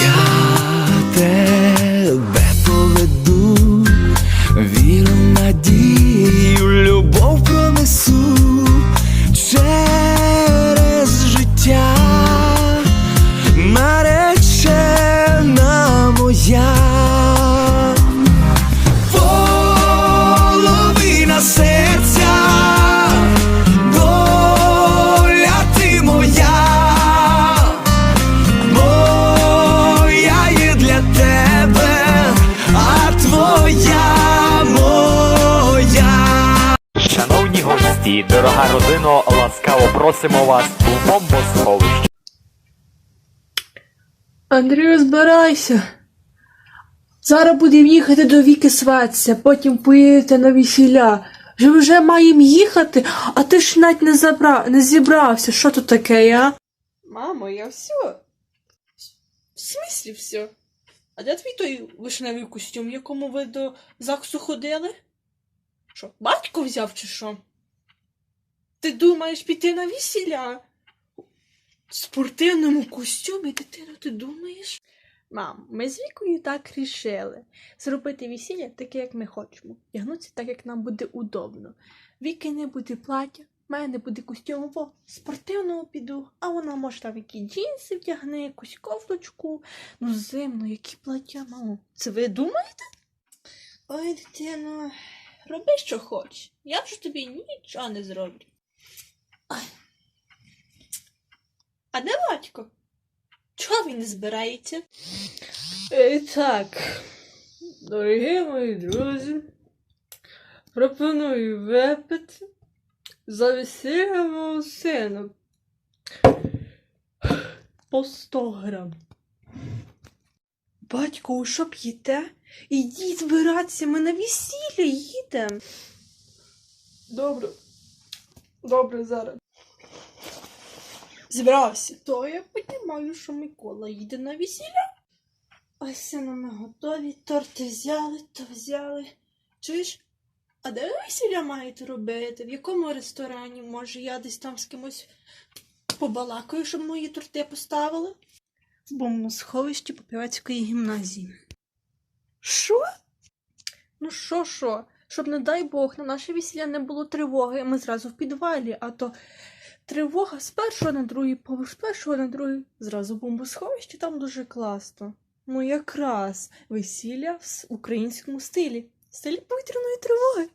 Я тебе поведу, віру, надію, любов пронесу через життя, наречена моя. Гості, дорога родино, ласкаво просимо вас у бомбосховище. Андрію, збирайся. Зараз будемо їхати до Віки сватися, потім поїдете на весілля. Вже вже маємо їхати, а ти ж навіть не, забра... не зібрався. Що тут таке, а? Мамо, я все. В смислі все? А де твій той вишневий костюм, в якому ви до ЗАГСу ходили? Що, батько взяв чи що? Ти думаєш піти на весілля? В спортивному костюмі, дитино, ти думаєш? Мам, ми з Вікою так рішили. Зробити весілля таке, як ми хочемо. Вдягнутися так, як нам буде удобно. Віки не буде плаття, в мене не буде костюму, бо спортивного піду, а вона може там які джинси вдягне, якусь кофточку. Ну, зимно, які плаття, мамо. Це ви думаєте? Ой, дитино, роби, що хочеш. Я вже тобі нічого не зроблю. А де батько? Чого він не збирається? І так, дорогі мої друзі, пропоную випити за весілля мого сина по 100 грам. Батько, у що п'єте? Ідіть збиратися, ми на весілля їдемо. Добре. Добре, зараз. Зібрався. То я понімаю, що Микола їде на весілля. Ось ми готові, торти взяли, то взяли. Чуєш? А де весілля маєте робити? В якому ресторані? Може, я десь там з кимось побалакаю, щоб мої торти поставили? В бомбосховищі Попівацької гімназії. Що? Ну що, що? Щоб, не дай Бог, на наше весілля не було тривоги, ми зразу в підвалі, а то тривога з першого на другий поверх, з першого на другий, зразу бомбосховище, там дуже класно. Ну якраз весілля в українському стилі, Стиль повітряної тривоги.